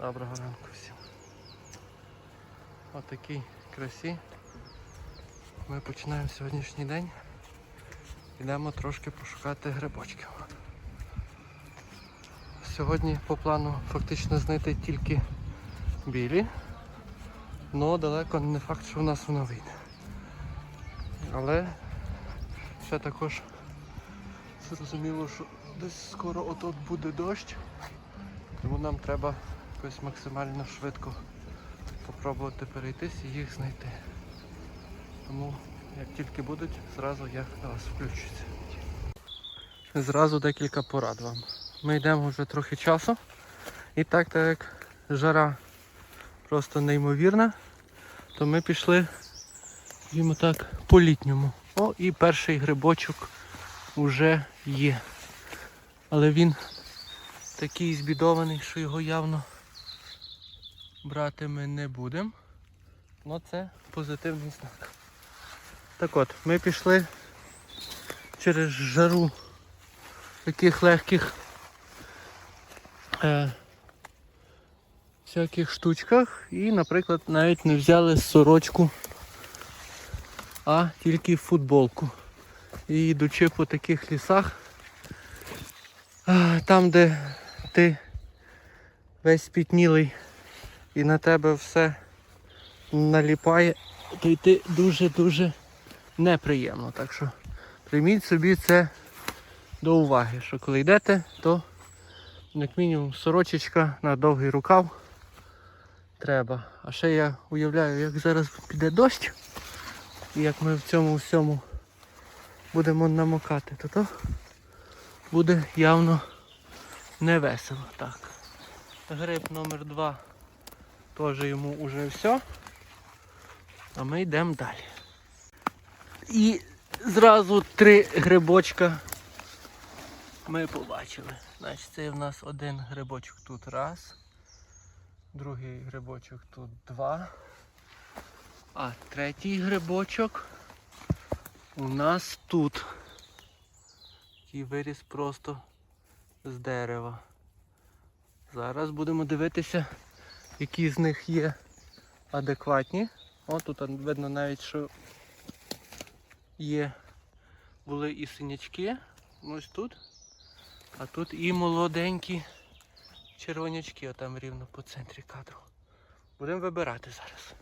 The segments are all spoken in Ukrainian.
Доброго ранку всім. Отакій красі. Ми починаємо сьогоднішній день. Йдемо трошки пошукати грибочків. Сьогодні по плану фактично знайти тільки білі, але далеко не факт, що в нас воно вийде. Але ще також зрозуміло, що десь скоро отут буде дощ, тому нам треба якось максимально швидко попробувати перейтись і їх знайти. Тому як тільки будуть, зразу я на вас включуся. Зразу декілька порад вам. Ми йдемо вже трохи часу. І так, так як жара просто неймовірна, то ми пішли скажімо так, по літньому. О, і перший грибочок вже є. Але він такий збідований, що його явно брати ми не будемо. Ну це позитивний знак. Так от, ми пішли через жару таких легких е, всяких штучках і, наприклад, навіть не взяли сорочку, а тільки футболку. І йдучи по таких лісах, а, там, де ти весь спітнілий і на тебе все наліпає, то йти дуже-дуже неприємно. Так що прийміть собі це до уваги, що коли йдете, то як мінімум сорочечка на довгий рукав треба. А ще я уявляю, як зараз піде дощ, і як ми в цьому всьому будемо намокати, то то буде явно не весело. Так. Гриб номер два теж йому вже все. А ми йдемо далі. І зразу три грибочка ми побачили. Значить, це в нас один грибочок тут раз. Другий грибочок тут два. А третій грибочок у нас тут. Який виріс просто з дерева. Зараз будемо дивитися, які з них є адекватні. О, тут видно навіть, що є були і синячки. Ось тут. А тут і молоденькі червонячки, отам рівно по центрі кадру. Будемо вибирати зараз.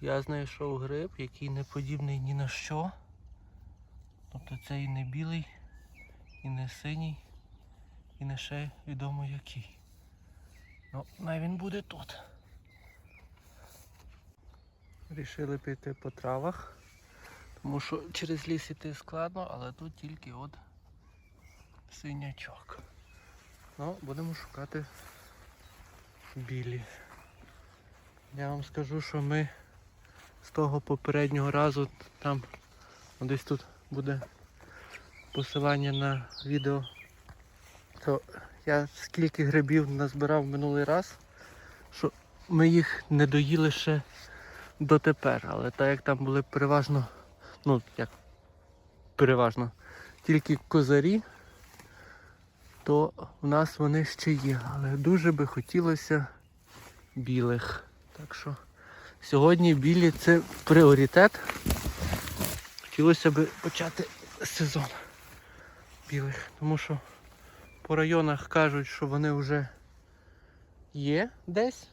Я знайшов гриб, який не подібний ні на що. Тобто це і не білий, і не синій, і не ще відомо який. Ну, най він буде тут. Рішили піти по травах, тому що через ліс іти складно, але тут тільки от синячок. Ну, будемо шукати білі. Я вам скажу, що ми з того попереднього разу там десь тут буде посилання на відео. То я скільки грибів назбирав минулий раз, що ми їх не доїли ще дотепер. Але так як там були переважно, ну як переважно, тільки козарі, то в нас вони ще є. Але дуже би хотілося білих. Так що сьогодні білі це пріоритет. Хотілося б почати сезон білих, тому що по районах кажуть, що вони вже є десь,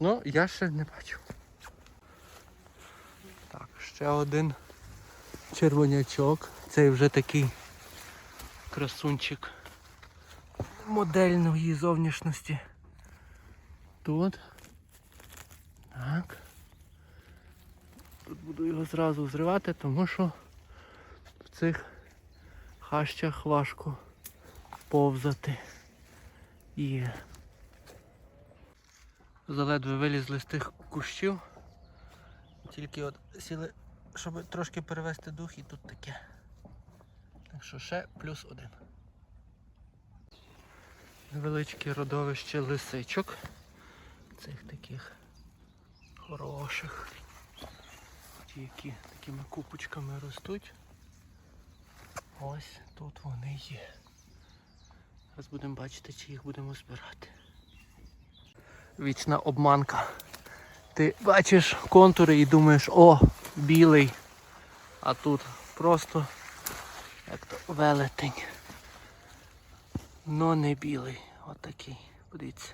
але я ще не бачу. Так, ще один червонячок. Цей вже такий красунчик модельної зовнішності. Тут. Так. Тут буду його зразу зривати, тому що в цих хащах важко повзати. Є. Заледве вилізли з тих кущів. Тільки от сіли, щоб трошки перевести дух і тут таке. Так що ще плюс один. Невеличке родовище лисичок. Цих таких хороших. Ті, які такими купочками ростуть. Ось тут вони є. Зараз будемо бачити, чи їх будемо збирати. Вічна обманка. Ти бачиш контури і думаєш, о, білий. А тут просто як то велетень. Но не білий. Отакий. Подивіться.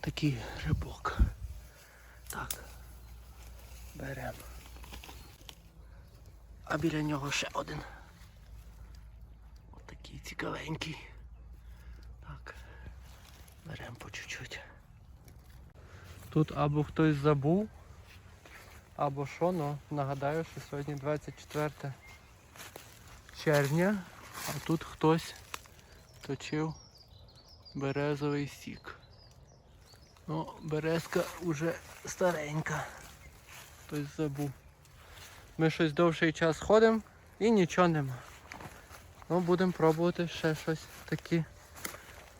Такий грибок. Так. Беремо. А біля нього ще один. Отакий цікавенький. Так. Беремо по чуть-чуть. Тут або хтось забув, або що, ну нагадаю, що сьогодні 24 червня, а тут хтось точив березовий сік. Ну, березка вже старенька. Хтось забув. Ми щось довший час ходимо і нічого нема. Ну, будемо пробувати ще щось таке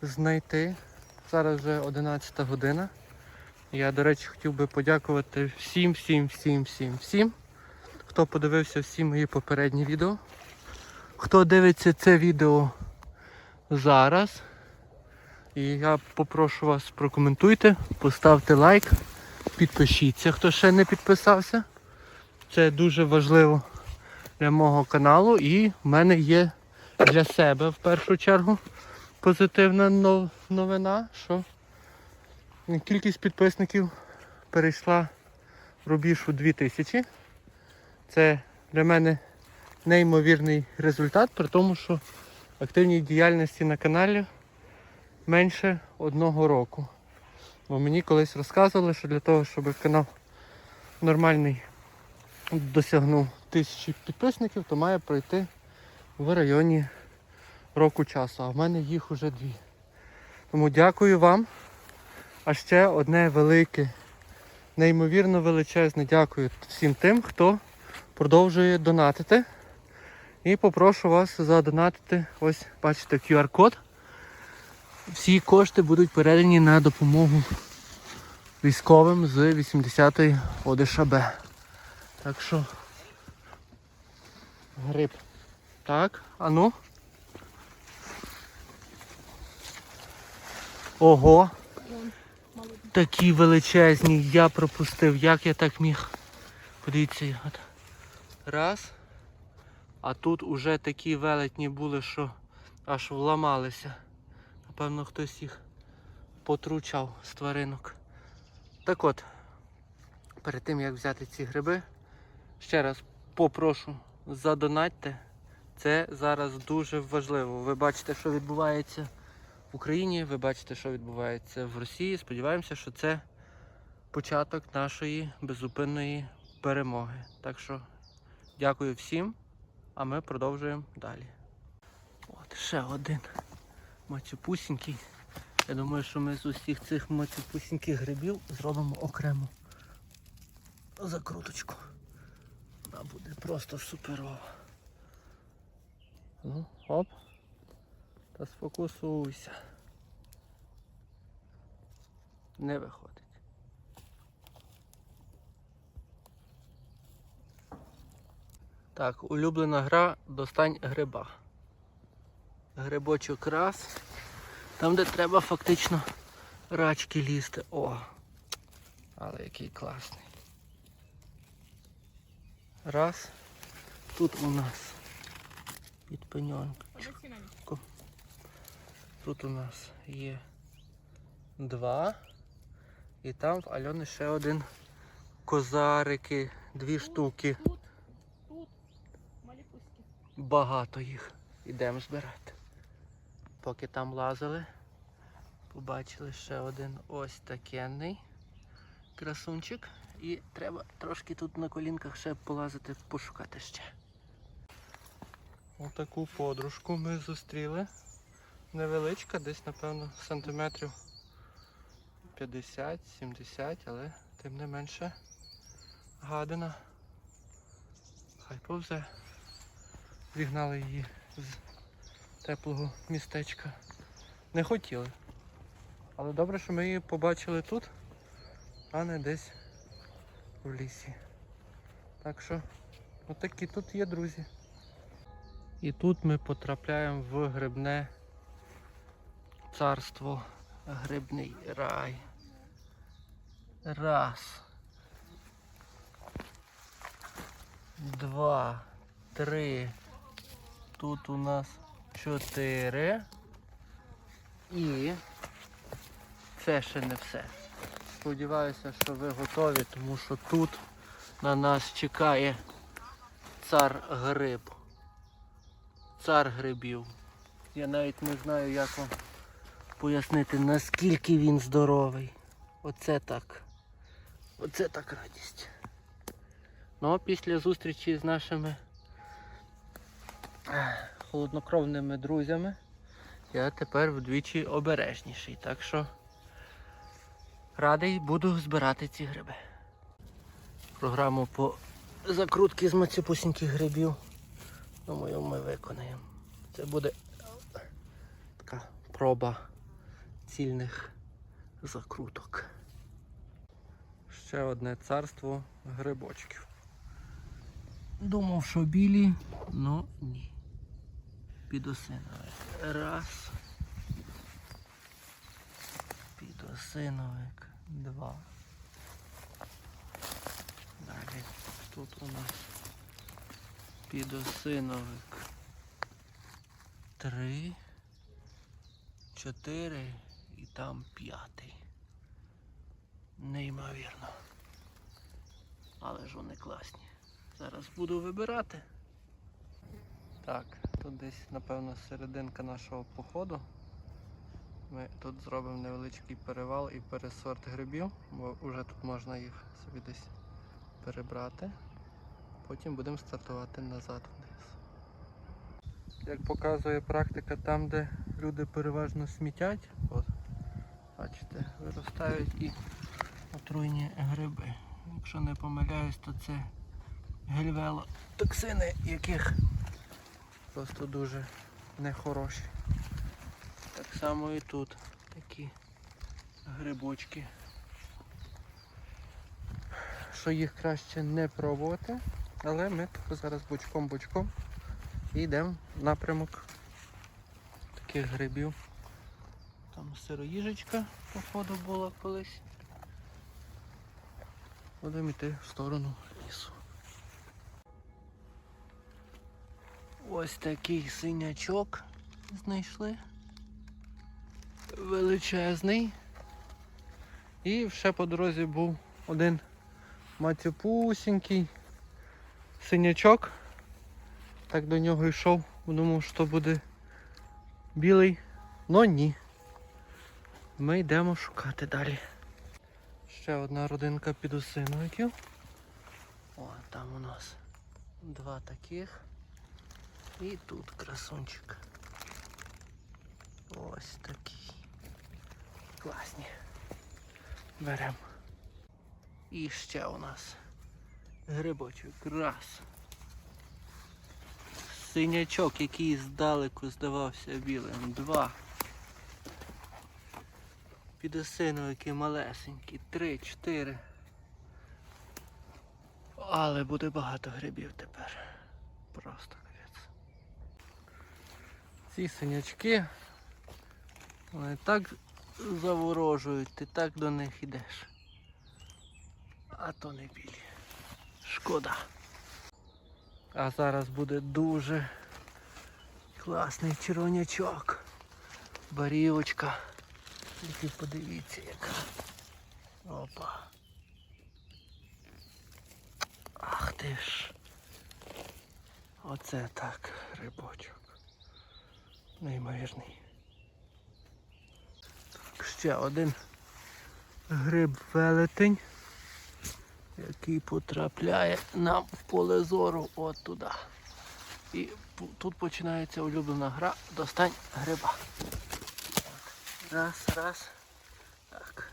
знайти. Зараз вже 11 година. Я, до речі, хотів би подякувати всім, всім, всім, всім, всім, хто подивився всі мої попередні відео. Хто дивиться це відео зараз. І я попрошу вас прокоментуйте, поставте лайк, підпишіться, хто ще не підписався. Це дуже важливо для мого каналу і в мене є для себе в першу чергу позитивна новина, що кількість підписників перейшла рубіж у 2000. Це для мене неймовірний результат, при тому, що активній діяльності на каналі менше одного року. Бо мені колись розказували, що для того, щоб канал нормальний досягнув тисячі підписників, то має пройти в районі року часу. А в мене їх уже дві. Тому дякую вам. А ще одне велике, неймовірно величезне дякую всім тим, хто продовжує донатити. І попрошу вас задонатити, ось бачите QR-код. Всі кошти будуть передані на допомогу військовим з 80-ї ОДШБ. Так що гриб. Так, а ну. Ого. Такі величезні, я пропустив, як я так міг. Подивіться, от. Раз. А тут уже такі велетні були, що аж вламалися. Напевно, хтось їх потручав з тваринок. Так от, перед тим як взяти ці гриби, ще раз попрошу, задонатьте. Це зараз дуже важливо. Ви бачите, що відбувається в Україні, ви бачите, що відбувається в Росії. Сподіваємося, що це початок нашої беззупинної перемоги. Так що дякую всім, а ми продовжуємо далі. От ще один мацюпусінький. Я думаю, що ми з усіх цих мацюпусіньких грибів зробимо окрему закруточку. Вона буде просто суперова. Ну, оп. Та сфокусуйся. Не виходить. Так, улюблена гра достань гриба. Грибочок раз. Там, де треба фактично рачки лізти. О! Але який класний. Раз. Тут у нас під пеньонком. Тут у нас є два. І там в Альони ще один козарики, дві штуки. Тут, тут, маліпуськи. Багато їх. Ідемо збирати. Поки там лазили, побачили ще один ось такенний красунчик. І треба трошки тут на колінках ще полазити, пошукати ще. Отаку подружку ми зустріли. Невеличка, десь, напевно, сантиметрів 50-70, але тим не менше гадина. Хай повзе. Вігнали її з теплого містечка. Не хотіли. Але добре, що ми її побачили тут, а не десь в лісі. Так що, отакі тут є друзі. І тут ми потрапляємо в грибне царство, грибний рай. Раз. Два, три. Тут у нас чотири. І це ще не все. Сподіваюся, що ви готові, тому що тут на нас чекає цар гриб. Цар грибів. Я навіть не знаю, як вам пояснити, наскільки він здоровий. Оце так. Оце так радість. Ну, а після зустрічі з нашими холоднокровними друзями я тепер вдвічі обережніший. Так що радий буду збирати ці гриби. Програму по закрутки з мацюпусіньких грибів. Думаю, ми виконаємо. Це буде така проба цільних закруток. Ще одне царство грибочків. Думав, що білі, але ні. Підосиновик. Раз. Підосиновик. Два. Далі тут у нас підосиновик. Три. Чотири і там п'ятий. Неймовірно. Але ж вони класні. Зараз буду вибирати. Так, тут десь, напевно, серединка нашого походу. Ми тут зробимо невеличкий перевал і пересорт грибів, бо вже тут можна їх собі десь перебрати. Потім будемо стартувати назад вниз. Як показує практика, там, де люди переважно смітять, от, бачите, виростають і отруйні гриби. Якщо не помиляюсь, то це гельвелотоксини, яких просто дуже нехороші. Так само і тут такі грибочки. Що їх краще не пробувати, але ми зараз бочком-бочком і йдемо в напрямок таких грибів. Там сироїжечка, походу, була колись. Будемо йти в сторону лісу. Ось такий синячок знайшли. Величезний. І ще по дорозі був один матюпусінький синячок. Так до нього йшов, думав, що буде білий, но ні. Ми йдемо шукати далі. Ще одна родинка підосиновиків. О, там у нас два таких. І тут красунчик. Ось такий. Класні. Беремо. І ще у нас грибочок. Раз. Синячок, який здалеку здавався білим. Два. Підосиновики малесенькі. Три, чотири. Але буде багато грибів тепер. Просто капець. Ці синячки. Вони так заворожують, ти так до них ідеш. А то не білі. Шкода. А зараз буде дуже класний червонячок. Барівочка. Тільки подивіться яка. Опа. Ах ти ж. Оце так, рибочок. Неймовірний. Так, ще один гриб велетень, який потрапляє нам в поле зору от туди. І тут починається улюблена гра Достань гриба. Раз, раз. Так.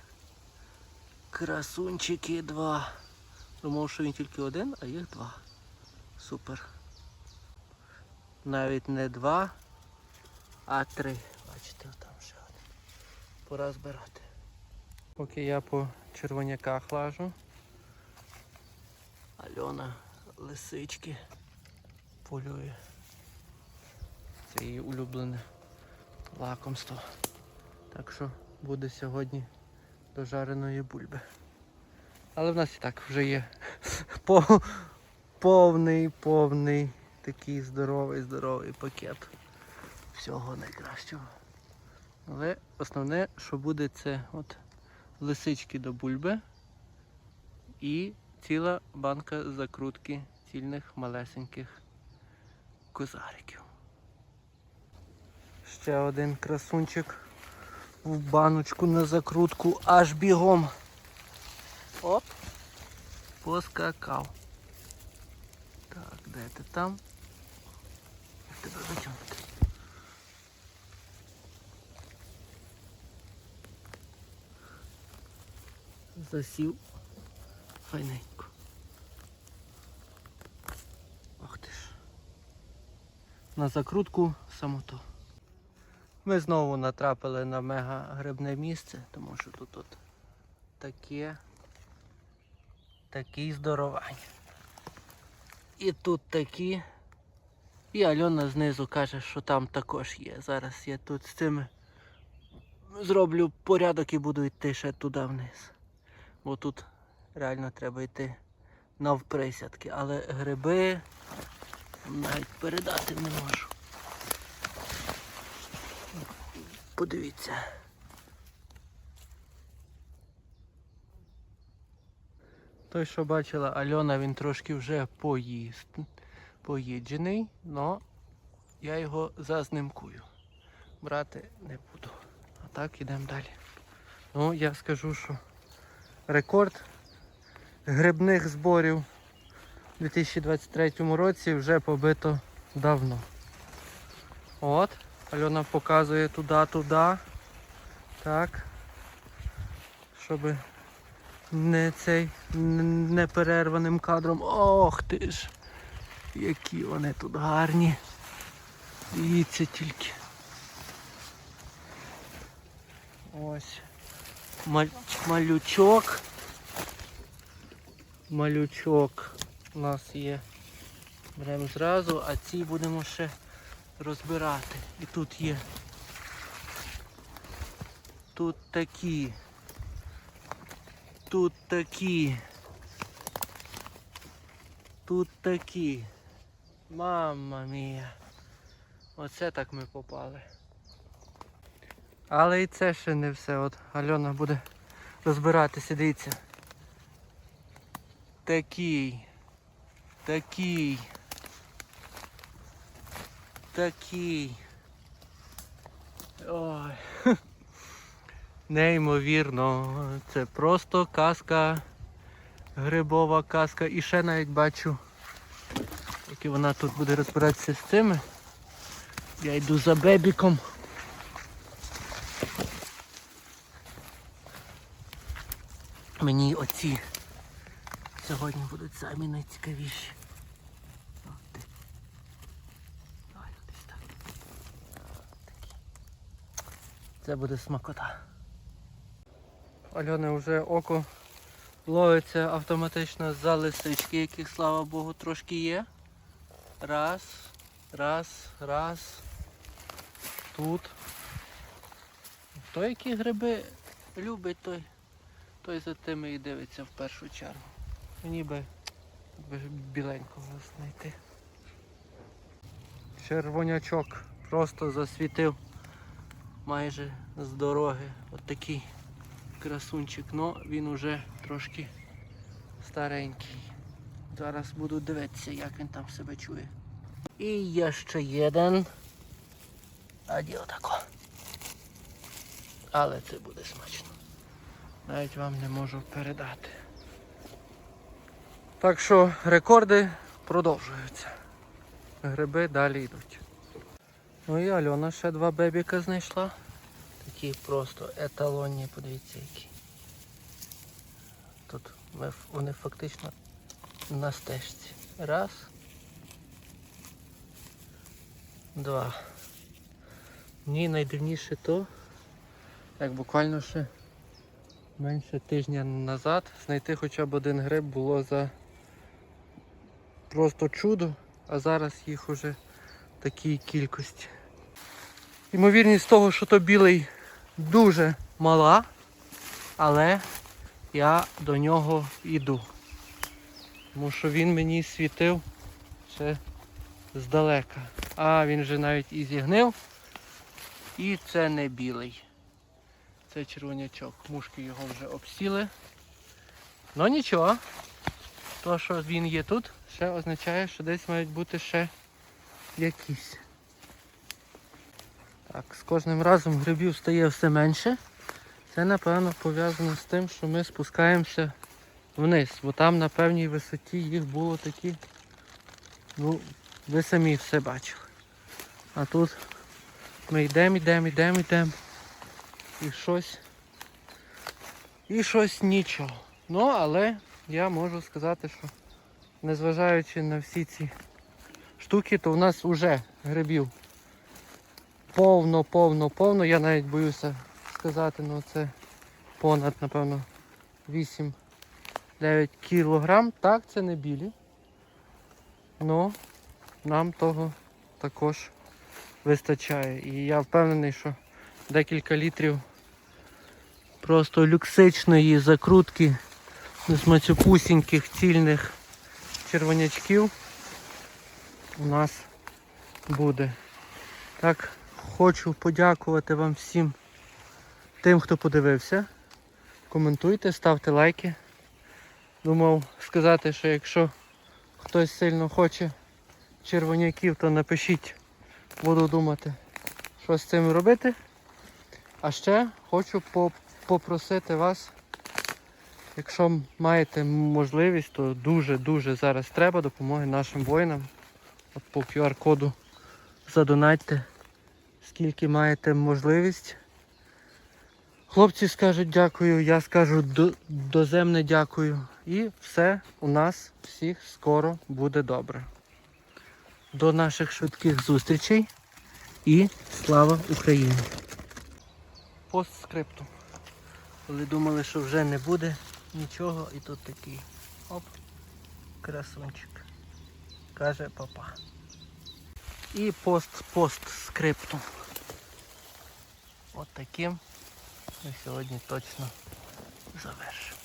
Красунчики два. Думав, що він тільки один, а їх два. Супер. Навіть не два, а три. Бачите, там ще один. Пора збирати. Поки я по червоняках лажу. Альона лисички полює. Це її улюблене лакомство. Так що буде сьогодні до жареної бульби. Але в нас і так вже є повний, повний такий здоровий, здоровий пакет всього найкращого. Але основне, що буде, це от лисички до бульби і ціла банка закрутки цільних малесеньких козариків. Ще один красунчик в баночку на закрутку аж бігом. Оп! Поскакав. Так, де ти там? Як тебе витягнути? Засів файненько. Ох ти ж. На закрутку самото. Ми знову натрапили на мега грибне місце, тому що тут от таке такий здоровань. І тут такі. І Альона знизу каже, що там також є. Зараз я тут з цими зроблю порядок і буду йти ще туди вниз. Бо тут реально треба йти навприсядки. Але гриби навіть передати не можу. Подивіться. Той, що бачила Альона, він трошки вже поїст, поїджений, але я його зазнимкую. Брати не буду. А так ідемо далі. Ну, я скажу, що рекорд грибних зборів у 2023 році вже побито давно. От, Альона показує туди-туди. Так. Щоб не цей неперерваним кадром. Ох ти ж! Які вони тут гарні. Дивіться тільки. Ось. Малючок. Малючок у нас є. Беремо зразу, а ці будемо ще розбирати. І тут є. Тут такі. Тут такі. Тут такі. Мамма мія. Оце так ми попали. Але і це ще не все. От Альона буде розбиратися, дивіться. Такий. Такий. Такий. Ой. Неймовірно. Це просто казка. Грибова казка. І ще навіть бачу, поки вона тут буде розбиратися з цими. Я йду за бебіком. Мені оці сьогодні будуть самі найцікавіші. Так. Це буде смакота. Альони вже око ловиться автоматично за лисички, яких, слава Богу, трошки є. Раз, раз, раз. Тут. Хто які гриби любить, той, той за тими і дивиться в першу чергу. Мені би, би біленького знайти. Червонячок просто засвітив майже з дороги. От такий красунчик, но він уже трошки старенький. Зараз буду дивитися, як він там себе чує. І є ще один. А діло тако. Але це буде смачно. Навіть вам не можу передати. Так що рекорди продовжуються. Гриби далі йдуть. Ну і Альона ще два бебіка знайшла. Такі просто еталонні, подивіться які. Тут вони фактично на стежці. Раз. Два. Мені найдивніше то, як буквально ще менше тижня назад знайти хоча б один гриб було за просто чудо, а зараз їх уже такій кількості. Ймовірність того, що то білий дуже мала, але я до нього йду. Тому що він мені світив ще здалека. А він вже навіть і зігнив. І це не білий. Це червонячок. Мушки його вже обсіли. Ну нічого. То, що він є тут, ще означає, що десь мають бути ще якісь. Так, з кожним разом грибів стає все менше. Це напевно пов'язано з тим, що ми спускаємося вниз, бо там на певній висоті їх було такі, ну, ви самі все бачили. А тут ми йдемо, йдемо, йдемо, йдемо. І щось. І щось нічого. Ну, але я можу сказати, що незважаючи на всі ці штуки, то в нас вже грибів повно, повно, повно. Я навіть боюся сказати, ну це понад, напевно, 8-9 кілограм. Так, це не білі. Ну, нам того також вистачає. І я впевнений, що декілька літрів просто люксичної закрутки з цільних червонячків у нас буде. Так, хочу подякувати вам всім тим, хто подивився. Коментуйте, ставте лайки. Думав сказати, що якщо хтось сильно хоче червоняків, то напишіть, буду думати, що з цим робити. А ще хочу по- попросити вас, якщо маєте можливість, то дуже-дуже зараз треба допомоги нашим воїнам. От по QR-коду задонатьте, скільки маєте можливість. Хлопці скажуть дякую, я скажу до- доземне дякую. І все у нас всіх скоро буде добре. До наших швидких зустрічей і слава Україні! Постскриптум. Коли думали, що вже не буде нічого, і тут такий оп, красунчик. Каже папа. І пост-постскриптум. От таким ми сьогодні точно завершимо.